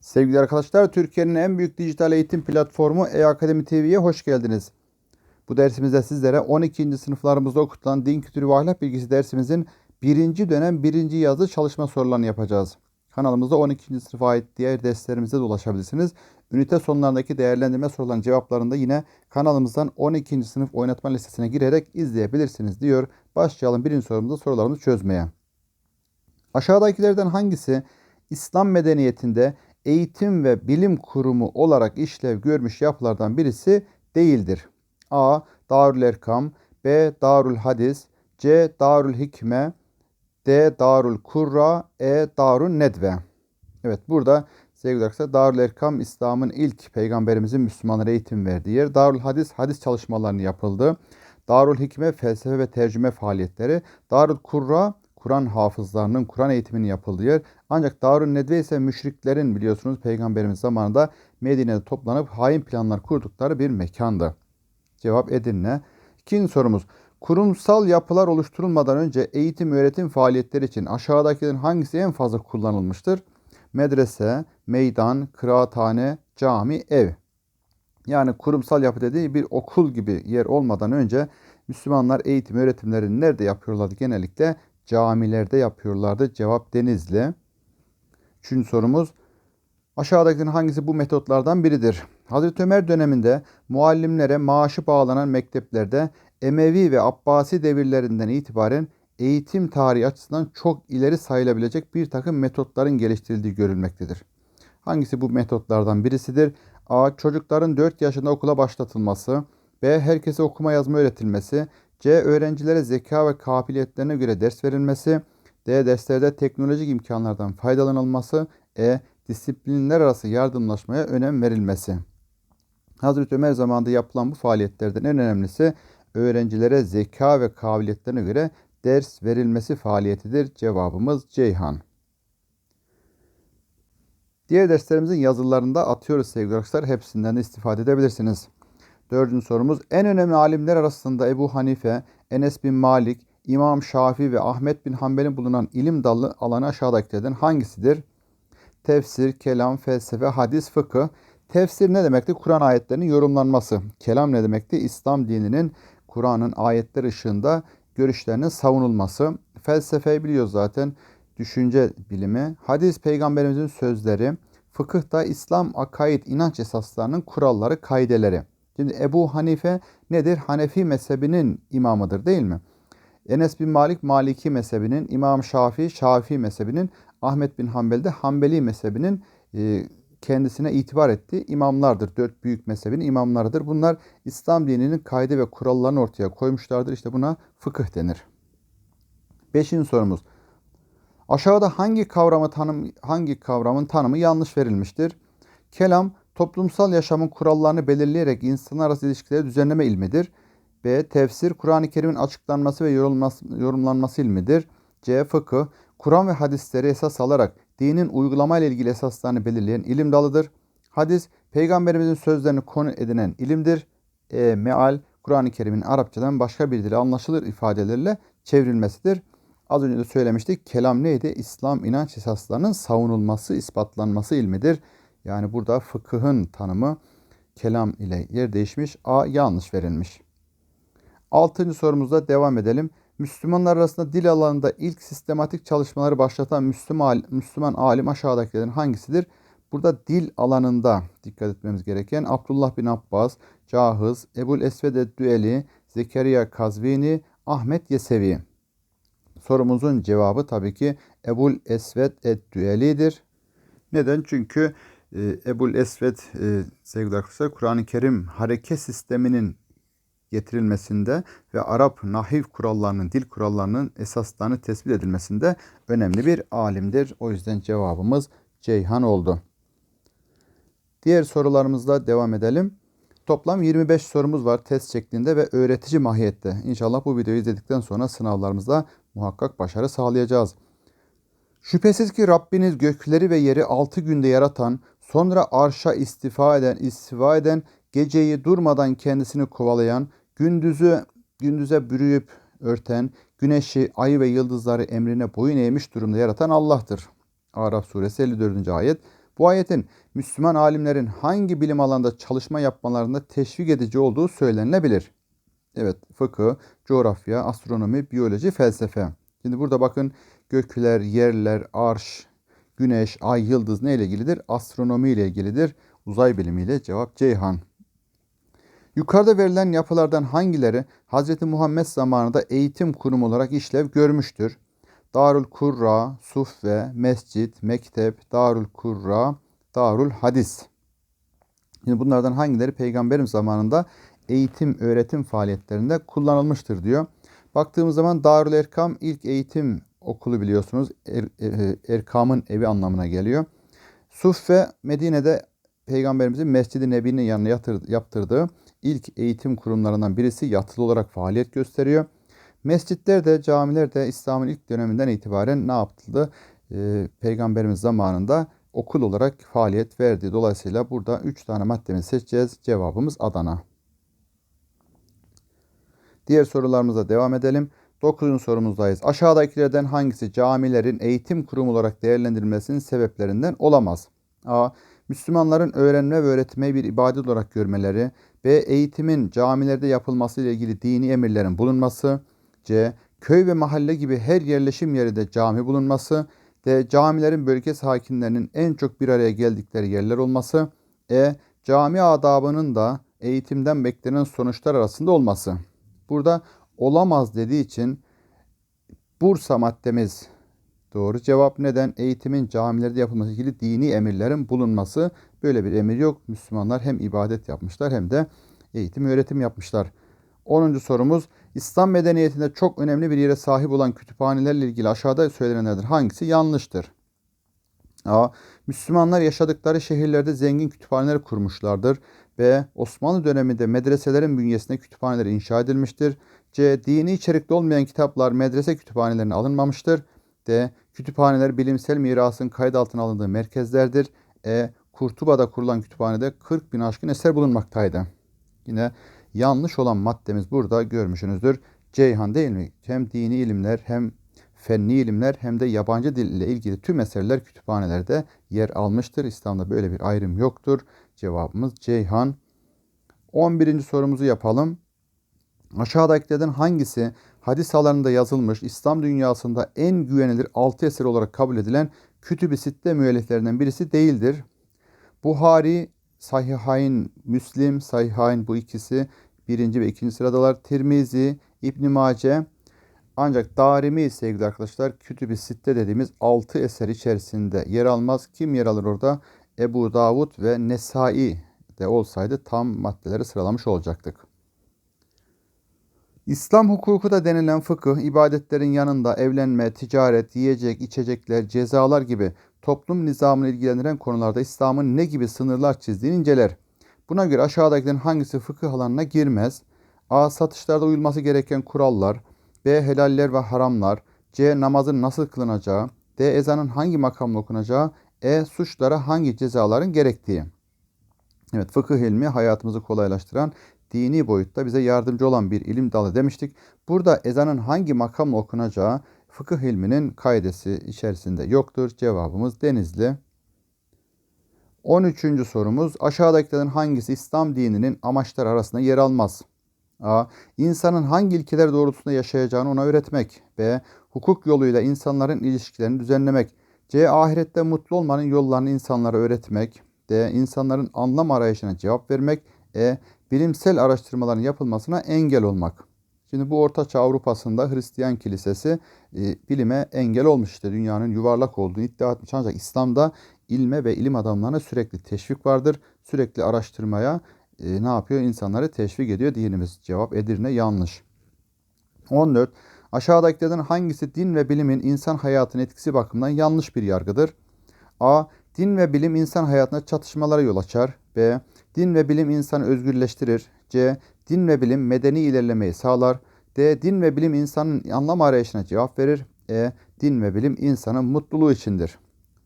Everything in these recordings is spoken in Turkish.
Sevgili arkadaşlar, Türkiye'nin en büyük dijital eğitim platformu E-Akademi TV'ye hoş geldiniz. Bu dersimizde sizlere 12. sınıflarımızda okutulan Din Kültürü ve Ahlak Bilgisi dersimizin 1. dönem 1. yazı çalışma sorularını yapacağız. Kanalımızda 12. sınıfa ait diğer derslerimize de ulaşabilirsiniz. Ünite sonlarındaki değerlendirme sorularının cevaplarını da yine kanalımızdan 12. sınıf oynatma listesine girerek izleyebilirsiniz diyor. Başlayalım birinci sorumuzda sorularımızı çözmeye. Aşağıdakilerden hangisi İslam medeniyetinde eğitim ve bilim kurumu olarak işlev görmüş yapılardan birisi değildir? A. Darül Erkam B. Darül Hadis C. Darül Hikme D. Darül Kurra E. Darül Nedve Evet burada sevgili arkadaşlar Darül Erkam İslam'ın ilk peygamberimizin Müslümanlara eğitim verdiği yer. Darül Hadis hadis çalışmalarını yapıldı. Darül Hikme felsefe ve tercüme faaliyetleri. Darül Kurra Kur'an hafızlarının Kur'an eğitimini yapıldığı yer. Ancak Darül Nedve ise müşriklerin biliyorsunuz peygamberimiz zamanında Medine'de toplanıp hain planlar kurdukları bir mekandı. Cevap Edirne. İkinci sorumuz. Kurumsal yapılar oluşturulmadan önce eğitim öğretim faaliyetleri için aşağıdakilerin hangisi en fazla kullanılmıştır? Medrese, meydan, kıraathane, cami, ev. Yani kurumsal yapı dediği bir okul gibi yer olmadan önce Müslümanlar eğitim öğretimlerini nerede yapıyorlardı? Genellikle camilerde yapıyorlardı. Cevap Denizli. Üçüncü sorumuz. Aşağıdakilerin hangisi bu metotlardan biridir? Hazreti Ömer döneminde muallimlere maaşı bağlanan mekteplerde Emevi ve Abbasi devirlerinden itibaren eğitim tarihi açısından çok ileri sayılabilecek bir takım metotların geliştirildiği görülmektedir. Hangisi bu metotlardan birisidir? A. Çocukların 4 yaşında okula başlatılması. B. Herkese okuma yazma öğretilmesi. C. Öğrencilere zeka ve kabiliyetlerine göre ders verilmesi. D. Derslerde teknolojik imkanlardan faydalanılması. E. Disiplinler arası yardımlaşmaya önem verilmesi. Hazreti Ömer zamanında yapılan bu faaliyetlerden en önemlisi öğrencilere zeka ve kabiliyetlerine göre ders verilmesi faaliyetidir. Cevabımız Ceyhan. Diğer derslerimizin yazılarında atıyoruz sevgili arkadaşlar. Hepsinden de istifade edebilirsiniz. Dördüncü sorumuz. En önemli alimler arasında Ebu Hanife, Enes bin Malik, İmam Şafii ve Ahmet bin Hanbel'in bulunan ilim dalı alanı aşağıdakilerden hangisidir? Tefsir, kelam, felsefe, hadis, fıkıh. Tefsir ne demekti? Kur'an ayetlerinin yorumlanması. Kelam ne demekti? İslam dininin Kur'an'ın ayetler ışığında görüşlerinin savunulması. Felsefeyi biliyoruz zaten. Düşünce bilimi. Hadis peygamberimizin sözleri. Fıkıh da İslam akaid inanç esaslarının kuralları, kaideleri. Şimdi Ebu Hanife nedir? Hanefi mezhebinin imamıdır değil mi? Enes bin Malik Maliki mezhebinin, İmam Şafii Şafii mezhebinin, Ahmet bin Hanbel de Hanbeli mezhebinin e, kendisine itibar ettiği imamlardır. Dört büyük mezhebin imamlarıdır. Bunlar İslam dininin kaydı ve kurallarını ortaya koymuşlardır. İşte buna fıkıh denir. Beşinci sorumuz. Aşağıda hangi kavramı tanım hangi kavramın tanımı yanlış verilmiştir? Kelam toplumsal yaşamın kurallarını belirleyerek insanlar arası ilişkileri düzenleme ilmidir. B. Tefsir Kur'an-ı Kerim'in açıklanması ve yorumlanması, yorumlanması ilmidir. C. Fıkıh Kur'an ve hadisleri esas alarak dinin uygulama ile ilgili esaslarını belirleyen ilim dalıdır. Hadis, peygamberimizin sözlerini konu edinen ilimdir. E, meal, Kur'an-ı Kerim'in Arapçadan başka bir dile anlaşılır ifadelerle çevrilmesidir. Az önce de söylemiştik. Kelam neydi? İslam inanç esaslarının savunulması, ispatlanması ilmidir. Yani burada fıkıhın tanımı kelam ile yer değişmiş. A yanlış verilmiş. Altıncı sorumuzda devam edelim. Müslümanlar arasında dil alanında ilk sistematik çalışmaları başlatan Müslüman, Müslüman alim aşağıdakilerin hangisidir? Burada dil alanında dikkat etmemiz gereken Abdullah bin Abbas, Cahız, Ebul Esved Eddüeli, Zekeriya Kazvini, Ahmet Yesevi. Sorumuzun cevabı tabii ki Ebul Esved Eddüeli'dir. Neden? Çünkü Ebul Esved e, sevgili arkadaşlar Kur'an-ı Kerim hareket sisteminin getirilmesinde ve Arap nahiv kurallarının, dil kurallarının esaslarını tespit edilmesinde önemli bir alimdir. O yüzden cevabımız Ceyhan oldu. Diğer sorularımızla devam edelim. Toplam 25 sorumuz var test şeklinde ve öğretici mahiyette. İnşallah bu videoyu izledikten sonra sınavlarımızda muhakkak başarı sağlayacağız. Şüphesiz ki Rabbiniz gökleri ve yeri 6 günde yaratan, sonra arşa istifa eden, istiva eden, geceyi durmadan kendisini kovalayan, gündüzü gündüze bürüyüp örten, güneşi, ayı ve yıldızları emrine boyun eğmiş durumda yaratan Allah'tır. Araf suresi 54. ayet. Bu ayetin Müslüman alimlerin hangi bilim alanında çalışma yapmalarında teşvik edici olduğu söylenilebilir. Evet, fıkıh, coğrafya, astronomi, biyoloji, felsefe. Şimdi burada bakın gökler, yerler, arş, güneş, ay, yıldız ne ile ilgilidir? Astronomi ile ilgilidir. Uzay bilimiyle cevap Ceyhan. Yukarıda verilen yapılardan hangileri Hz. Muhammed zamanında eğitim kurumu olarak işlev görmüştür? Darül Kurra, Sufve, Mescit, Mektep, Darül Kurra, Darül Hadis. Şimdi bunlardan hangileri peygamberim zamanında eğitim, öğretim faaliyetlerinde kullanılmıştır diyor. Baktığımız zaman Darül Erkam ilk eğitim okulu biliyorsunuz. Er, er, Erkam'ın evi anlamına geliyor. Suffe Medine'de Peygamberimizin Mescid-i Nebi'nin yanına yatır, yaptırdığı ilk eğitim kurumlarından birisi yatılı olarak faaliyet gösteriyor. Mescitler de camiler de İslam'ın ilk döneminden itibaren ne yaptı? Ee, Peygamberimiz zamanında okul olarak faaliyet verdi. Dolayısıyla burada 3 tane maddemizi seçeceğiz. Cevabımız Adana. Diğer sorularımıza devam edelim. 9. sorumuzdayız. Aşağıdakilerden hangisi camilerin eğitim kurumu olarak değerlendirilmesinin sebeplerinden olamaz? A. Müslümanların öğrenme ve öğretmeyi bir ibadet olarak görmeleri. B. Eğitimin camilerde yapılması ile ilgili dini emirlerin bulunması. C. Köy ve mahalle gibi her yerleşim yerinde cami bulunması. D. Camilerin bölge sakinlerinin en çok bir araya geldikleri yerler olması. E. Cami adabının da eğitimden beklenen sonuçlar arasında olması. Burada olamaz dediği için Bursa maddemiz doğru cevap neden? Eğitimin camilerde yapılması ilgili dini emirlerin bulunması. Böyle bir emir yok. Müslümanlar hem ibadet yapmışlar hem de eğitim öğretim yapmışlar. 10. sorumuz İslam medeniyetinde çok önemli bir yere sahip olan kütüphanelerle ilgili aşağıda söylenenlerden hangisi yanlıştır? A. Müslümanlar yaşadıkları şehirlerde zengin kütüphaneler kurmuşlardır. B. Osmanlı döneminde medreselerin bünyesinde kütüphaneler inşa edilmiştir. C. Dini içerikli olmayan kitaplar medrese kütüphanelerine alınmamıştır. D. Kütüphaneler bilimsel mirasın kayıt altına alındığı merkezlerdir. E. Kurtuba'da kurulan kütüphanede 40 bin aşkın eser bulunmaktaydı. Yine yanlış olan maddemiz burada görmüşsünüzdür. Ceyhan değil mi? Hem dini ilimler hem fenni ilimler hem de yabancı dil ile ilgili tüm eserler kütüphanelerde yer almıştır. İslam'da böyle bir ayrım yoktur. Cevabımız Ceyhan. 11. sorumuzu yapalım. Aşağıdakilerden hangisi hadis alanında yazılmış İslam dünyasında en güvenilir altı eser olarak kabul edilen Kütüb-i Sitte müelliflerinden birisi değildir? Buhari, Sahihayn, Müslim, Sahihayn bu ikisi birinci ve ikinci sıradalar. Tirmizi, İbn Mace, ancak Darimi sevgili arkadaşlar Kütüb-i Sitte dediğimiz altı eser içerisinde yer almaz. Kim yer alır orada? Ebu Davud ve Nesai de olsaydı tam maddeleri sıralamış olacaktık. İslam hukuku da denilen fıkıh, ibadetlerin yanında evlenme, ticaret, yiyecek, içecekler, cezalar gibi toplum nizamını ilgilendiren konularda İslam'ın ne gibi sınırlar çizdiğini inceler. Buna göre aşağıdakilerin hangisi fıkıh alanına girmez? A. Satışlarda uyulması gereken kurallar. B. Helaller ve haramlar. C. Namazın nasıl kılınacağı. D. Ezanın hangi makamla okunacağı. E. Suçlara hangi cezaların gerektiği. Evet fıkıh ilmi hayatımızı kolaylaştıran dini boyutta bize yardımcı olan bir ilim dalı demiştik. Burada ezanın hangi makamla okunacağı fıkıh ilminin kaidesi içerisinde yoktur. Cevabımız Denizli. 13. sorumuz aşağıdakilerin hangisi İslam dininin amaçları arasında yer almaz? A. İnsanın hangi ilkeler doğrultusunda yaşayacağını ona öğretmek. B. Hukuk yoluyla insanların ilişkilerini düzenlemek. C. Ahirette mutlu olmanın yollarını insanlara öğretmek. D. İnsanların anlam arayışına cevap vermek. E. Bilimsel araştırmaların yapılmasına engel olmak. Şimdi bu Ortaçağ Avrupa'sında Hristiyan kilisesi e, bilime engel olmuş işte dünyanın yuvarlak olduğunu iddia etmiş. Ancak İslam'da ilme ve ilim adamlarına sürekli teşvik vardır. Sürekli araştırmaya e, ne yapıyor? İnsanları teşvik ediyor dinimiz. Cevap Edirne yanlış. 14. Aşağıdakilerden hangisi din ve bilimin insan hayatının etkisi bakımından yanlış bir yargıdır? A. Din ve bilim insan hayatına çatışmalara yol açar. B. Din ve bilim insanı özgürleştirir. C. Din ve bilim medeni ilerlemeyi sağlar. D. Din ve bilim insanın anlam arayışına cevap verir. E. Din ve bilim insanın mutluluğu içindir.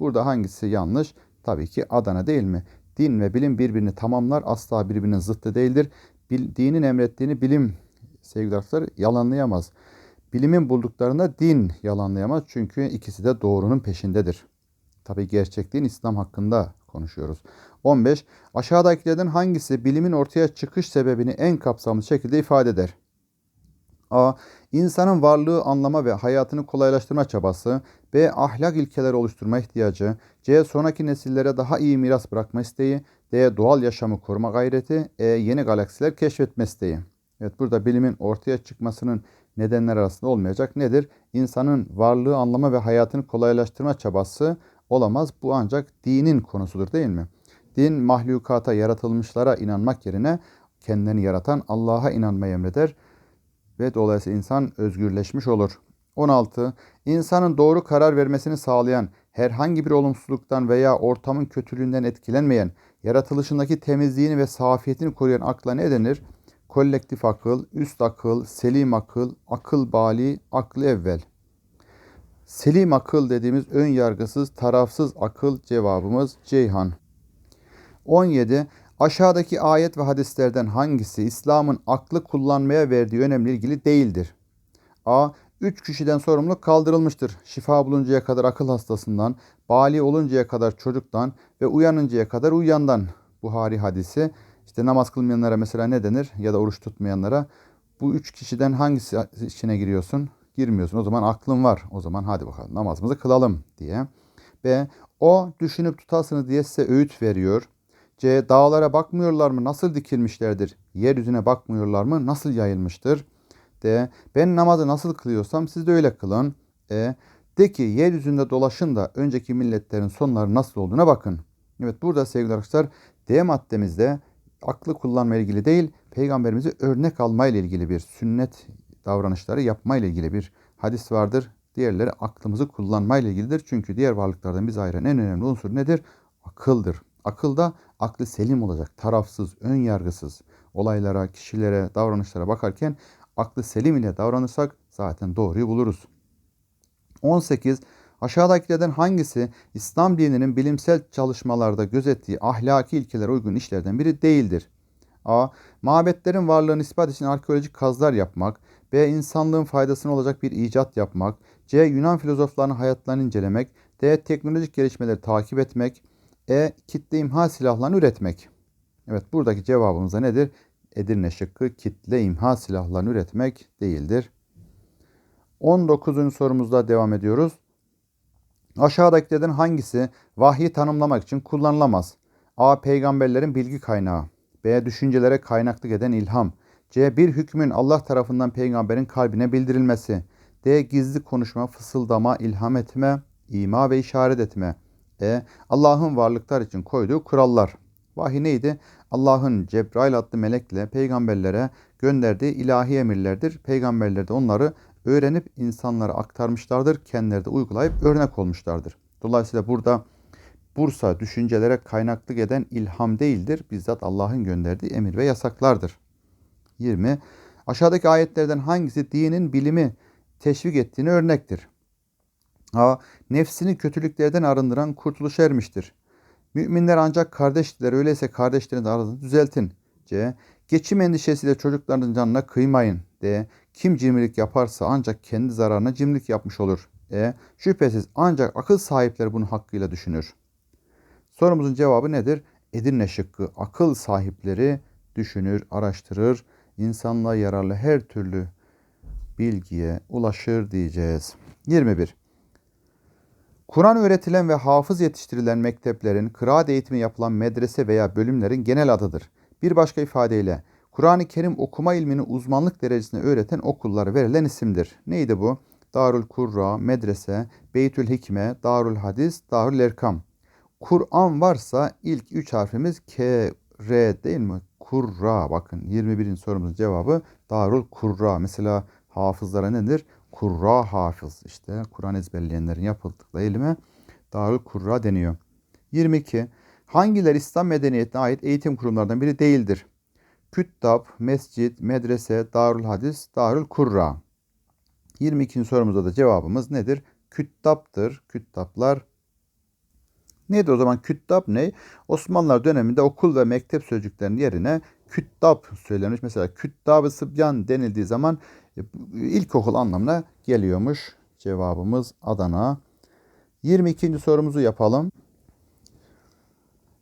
Burada hangisi yanlış? Tabii ki Adana değil mi? Din ve bilim birbirini tamamlar. Asla birbirinin zıttı değildir. Bil, dinin emrettiğini bilim sevgili arkadaşlar yalanlayamaz. Bilimin bulduklarında din yalanlayamaz. Çünkü ikisi de doğrunun peşindedir. Tabi gerçek din İslam hakkında konuşuyoruz. 15. Aşağıdakilerden hangisi bilimin ortaya çıkış sebebini en kapsamlı şekilde ifade eder? A. İnsanın varlığı anlama ve hayatını kolaylaştırma çabası. B. Ahlak ilkeleri oluşturma ihtiyacı. C. Sonraki nesillere daha iyi miras bırakma isteği. D. Doğal yaşamı koruma gayreti. E. Yeni galaksiler keşfetme isteği. Evet burada bilimin ortaya çıkmasının nedenler arasında olmayacak nedir? İnsanın varlığı anlama ve hayatını kolaylaştırma çabası olamaz. Bu ancak dinin konusudur değil mi? Din mahlukata, yaratılmışlara inanmak yerine kendini yaratan Allah'a inanmayı emreder ve dolayısıyla insan özgürleşmiş olur. 16. İnsanın doğru karar vermesini sağlayan, herhangi bir olumsuzluktan veya ortamın kötülüğünden etkilenmeyen, yaratılışındaki temizliğini ve safiyetini koruyan akla ne denir? Kolektif akıl, üst akıl, selim akıl, akıl bali, aklı evvel. Selim akıl dediğimiz ön yargısız, tarafsız akıl cevabımız Ceyhan. 17. Aşağıdaki ayet ve hadislerden hangisi İslam'ın aklı kullanmaya verdiği önemli ilgili değildir? A. Üç kişiden sorumluluk kaldırılmıştır. Şifa buluncaya kadar akıl hastasından, bali oluncaya kadar çocuktan ve uyanıncaya kadar uyuyandan. Buhari hadisi. İşte namaz kılmayanlara mesela ne denir? Ya da oruç tutmayanlara. Bu üç kişiden hangisi içine giriyorsun? Girmiyorsun. O zaman aklın var. O zaman hadi bakalım namazımızı kılalım diye. B. O düşünüp tutasını diye size öğüt veriyor. C. Dağlara bakmıyorlar mı? Nasıl dikilmişlerdir? Yeryüzüne bakmıyorlar mı? Nasıl yayılmıştır? D. Ben namazı nasıl kılıyorsam siz de öyle kılın. E. De ki yeryüzünde dolaşın da önceki milletlerin sonları nasıl olduğuna bakın. Evet burada sevgili arkadaşlar D maddemizde aklı kullanma ilgili değil, peygamberimizi örnek alma ile ilgili bir sünnet davranışları yapma ile ilgili bir hadis vardır. Diğerleri aklımızı kullanma ile ilgilidir. Çünkü diğer varlıklardan bizi ayıran en önemli unsur nedir? Akıldır. Akılda aklı selim olacak, tarafsız, ön yargısız olaylara, kişilere, davranışlara bakarken aklı selim ile davranırsak zaten doğruyu buluruz. 18. Aşağıdakilerden hangisi İslam dininin bilimsel çalışmalarda gözettiği ahlaki ilkelere uygun işlerden biri değildir? A. Mabetlerin varlığını ispat için arkeolojik kazılar yapmak. B. insanlığın faydasına olacak bir icat yapmak. C. Yunan filozoflarının hayatlarını incelemek. D. Teknolojik gelişmeleri takip etmek. E. Kitle imha silahlarını üretmek. Evet buradaki cevabımız da nedir? Edirne şıkkı kitle imha silahlarını üretmek değildir. 19. sorumuzda devam ediyoruz. Aşağıdakilerden hangisi vahyi tanımlamak için kullanılamaz? A. Peygamberlerin bilgi kaynağı. B. Düşüncelere kaynaklık eden ilham. C. Bir hükmün Allah tarafından peygamberin kalbine bildirilmesi. D. Gizli konuşma, fısıldama, ilham etme, ima ve işaret etme. E. Allah'ın varlıklar için koyduğu kurallar. Vahiy neydi? Allah'ın Cebrail adlı melekle peygamberlere gönderdiği ilahi emirlerdir. Peygamberler de onları öğrenip insanlara aktarmışlardır. Kendileri de uygulayıp örnek olmuşlardır. Dolayısıyla burada Bursa düşüncelere kaynaklık eden ilham değildir. Bizzat Allah'ın gönderdiği emir ve yasaklardır. 20. Aşağıdaki ayetlerden hangisi dinin bilimi teşvik ettiğini örnektir? A. Nefsini kötülüklerden arındıran kurtuluş ermiştir. Müminler ancak kardeşler öyleyse kardeşlerin aranızı düzeltin. C. Geçim endişesiyle çocuklarının canına kıymayın. D. Kim cimrilik yaparsa ancak kendi zararına cimrilik yapmış olur. E. Şüphesiz ancak akıl sahipleri bunu hakkıyla düşünür. Sorumuzun cevabı nedir? Edirne şıkkı. Akıl sahipleri düşünür, araştırır, insanlığa yararlı her türlü bilgiye ulaşır diyeceğiz. 21. Kur'an öğretilen ve hafız yetiştirilen mekteplerin, kıraat eğitimi yapılan medrese veya bölümlerin genel adıdır. Bir başka ifadeyle Kur'an-ı Kerim okuma ilmini uzmanlık derecesine öğreten okullara verilen isimdir. Neydi bu? Darül Kurra, medrese, Beytül Hikme, Darül Hadis, Darül Erkam. Kur'an varsa ilk üç harfimiz K, R değil mi? Kurra. Bakın 21. sorumuzun cevabı Darül Kurra. Mesela hafızlara nedir? Kurra hafız. İşte Kur'an ezberleyenlerin yapıldıkları ilme Darül Kurra deniyor. 22. Hangileri İslam medeniyetine ait eğitim kurumlarından biri değildir? Küttab, mescit, medrese, darül hadis, darül kurra. 22. sorumuzda da cevabımız nedir? Küttaptır. Küttaplar Neydi o zaman küttab ne? Osmanlılar döneminde okul ve mektep sözcüklerinin yerine küttab söylenmiş. Mesela küttab-ı sıbyan denildiği zaman e, ilkokul anlamına geliyormuş. Cevabımız Adana. 22. sorumuzu yapalım.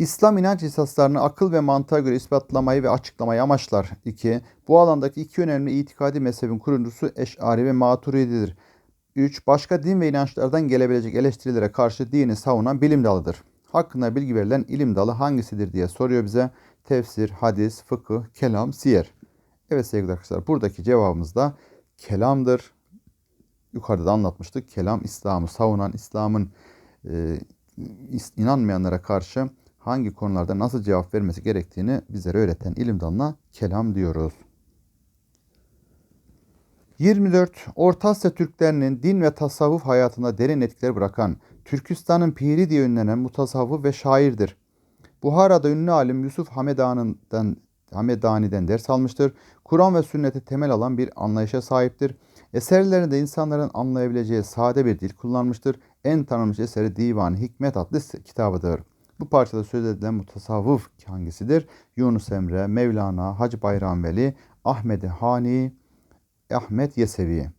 İslam inanç esaslarını akıl ve mantığa göre ispatlamayı ve açıklamayı amaçlar. 2. Bu alandaki iki önemli itikadi mezhebin kurucusu Eş'ari ve Maturididir. 3. Başka din ve inançlardan gelebilecek eleştirilere karşı dini savunan bilim dalıdır. Hakkında bilgi verilen ilim dalı hangisidir diye soruyor bize. Tefsir, hadis, fıkıh, kelam, siyer. Evet sevgili arkadaşlar buradaki cevabımız da kelamdır. Yukarıda da anlatmıştık. Kelam İslam'ı savunan, İslam'ın e, inanmayanlara karşı hangi konularda nasıl cevap vermesi gerektiğini bizlere öğreten ilim dalına kelam diyoruz. 24. Orta Asya Türklerinin din ve tasavvuf hayatında derin etkiler bırakan, Türkistan'ın piri diye ünlenen mutasavvıf ve şairdir. Buhara'da ünlü alim Yusuf Hamedani'den, Hamedani'den ders almıştır. Kur'an ve sünneti temel alan bir anlayışa sahiptir. Eserlerinde insanların anlayabileceği sade bir dil kullanmıştır. En tanınmış eseri Divan Hikmet adlı kitabıdır. Bu parçada söz edilen mutasavvıf hangisidir? Yunus Emre, Mevlana, Hacı Bayram Veli, Ahmet Hani, Ahmet Yesevi.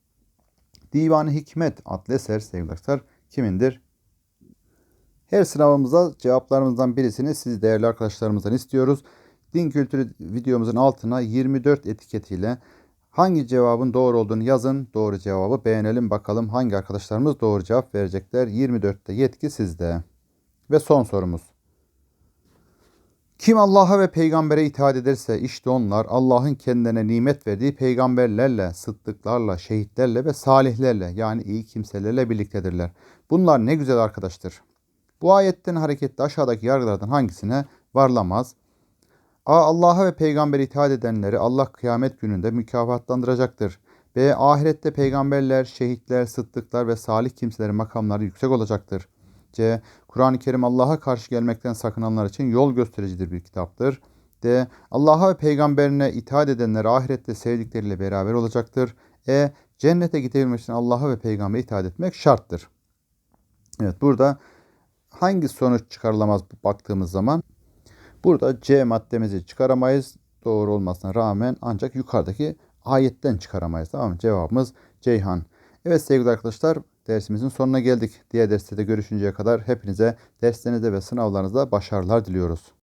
Divan-ı Hikmet adlı eser sevgili arkadaşlar kimindir? Her sınavımızda cevaplarımızdan birisini siz değerli arkadaşlarımızdan istiyoruz. Din kültürü videomuzun altına 24 etiketiyle hangi cevabın doğru olduğunu yazın. Doğru cevabı beğenelim bakalım hangi arkadaşlarımız doğru cevap verecekler. 24'te yetki sizde. Ve son sorumuz. Kim Allah'a ve peygambere itaat ederse işte onlar Allah'ın kendilerine nimet verdiği peygamberlerle, sıddıklarla, şehitlerle ve salihlerle yani iyi kimselerle birliktedirler. Bunlar ne güzel arkadaştır. Bu ayetten hareketle aşağıdaki yargılardan hangisine varlamaz? A. Allah'a ve peygambere itaat edenleri Allah kıyamet gününde mükafatlandıracaktır. B. Ahirette peygamberler, şehitler, sıddıklar ve salih kimselerin makamları yüksek olacaktır. C. Kur'an-ı Kerim Allah'a karşı gelmekten sakınanlar için yol göstericidir bir kitaptır. D. Allah'a ve peygamberine itaat edenler ahirette sevdikleriyle beraber olacaktır. E. Cennete gidebilmek için Allah'a ve peygambere itaat etmek şarttır. Evet burada hangi sonuç çıkarılamaz baktığımız zaman burada C maddemizi çıkaramayız. Doğru olmasına rağmen ancak yukarıdaki ayetten çıkaramayız. Tamam mı? Cevabımız Ceyhan. Evet sevgili arkadaşlar dersimizin sonuna geldik. Diğer derste de görüşünceye kadar hepinize derslerinizde ve sınavlarınızda başarılar diliyoruz.